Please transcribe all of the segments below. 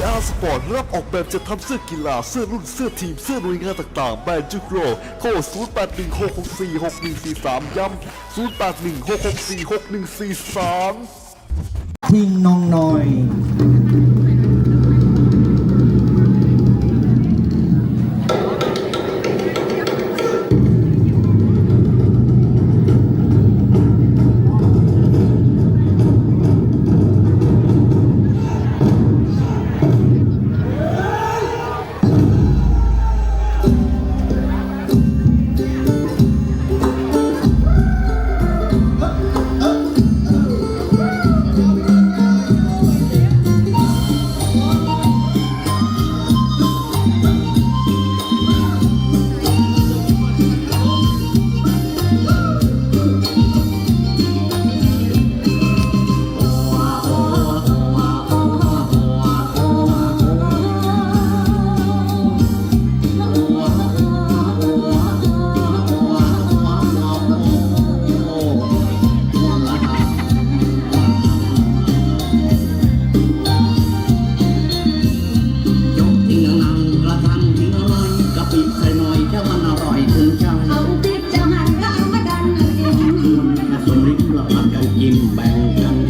VR Sport รับออกแบบจะทำเสื้อกีฬา เสื้อรุ่น เสื้อทีม เสื้อหน่วยงานต่างๆ แบรนด์จุกโรโทร0816646143 ย้ำ0816646143 ทิ้งน้องหน่อย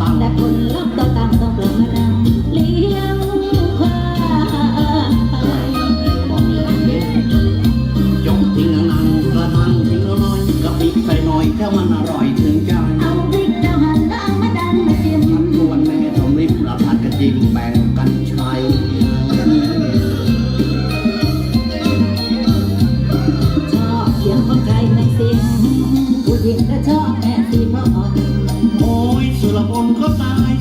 ต่แต่ผลลัพธ์ตางต้องปรับมาดังเลี้ยงควายบอกเย็นยทิ้งนางกระนังทิ้งน้อยกะปิใส่หน่อยแค่มัน ละคนก็ตาย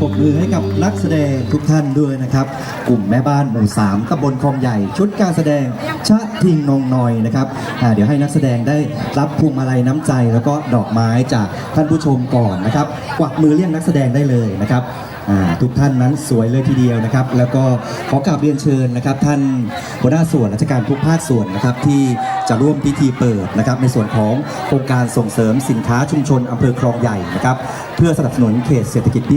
ปรบมือให้กับนักแสดงทุกท่านด้วยนะครับ กลุ่มแม่บ้านหมู่สามตำบลคลองใหญ่ ชุดการแสดงชะทิงนงนอยนะครับอ่าเดี๋ยวให้นักแสดงได้รับพวงมาลัยน้ำใจ แล้วก็ดอกไม้จากท่านผู้ชมก่อนนะครับ กวักมือเรียกนักแสดงได้เลยนะครับอ่าทุกท่านนั้นสวยเลยทีเดียวนะครับ แล้วก็ขอกราบเรียนเชิญนะครับ ท่านหัวหน้าส่วนราชการทุกภาคส่วนนะครับ ที่จะร่วมพิธีเปิดนะครับ ในส่วนของโครงการส่งเสริมสินค้าชุมชนอำเภอคลองใหญ่นะครับ เพื่อสนับสนุนเขตเศรษฐกิจพิ